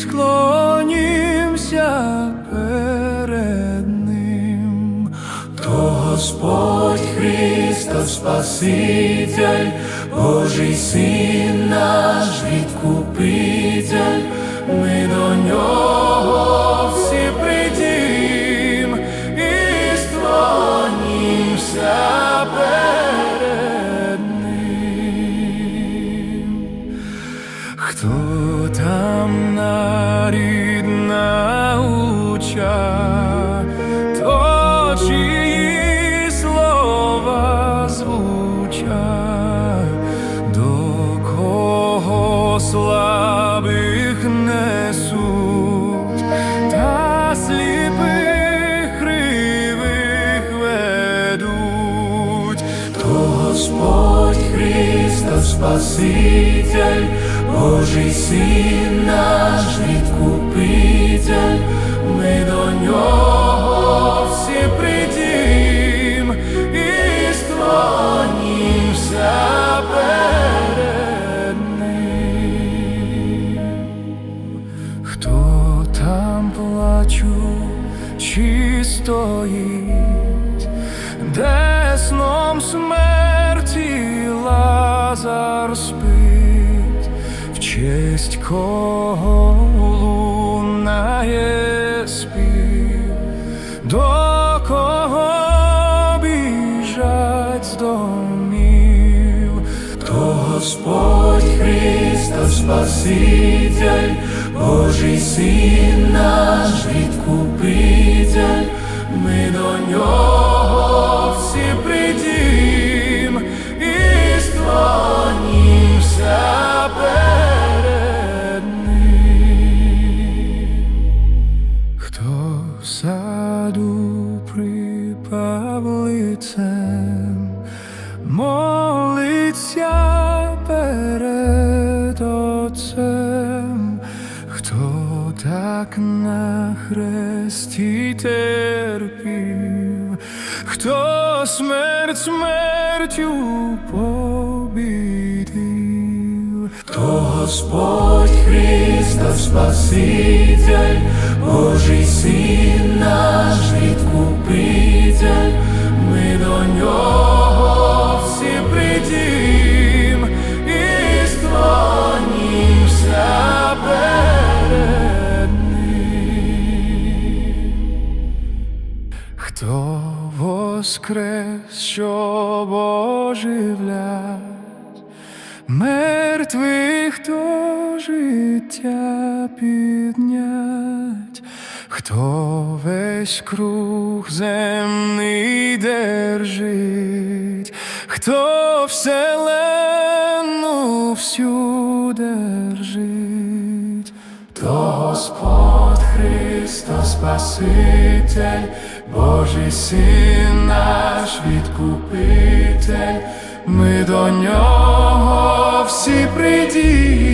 склонімся перед ним. То Господь Христос Спаситель, Божий Син наш відкупитель, ми до нього всі прийдім і склонімся Спаситель, Божий Син наш відкупитель, ми до нього всі прийдім і склонімся перед ним. Хто там плачучи стоїть, де сном смерті Лазар спить, в честь кого лунає спів, до кого біжать з домів, то Господь Христос Спаситель, Божий Син наш лицем, молиться перед Отцем, хто так на хресті терпів, хто смерть смертю побідив, то Господь Христос Спаситель, Божий Син наш воскрес, щоб оживлять мертвих до життя піднять, хто весь круг земний держить, хто вселенну всю держить, Господь Христос Спаситель, Божий Син наш відкупитель, ми до нього всі прийдім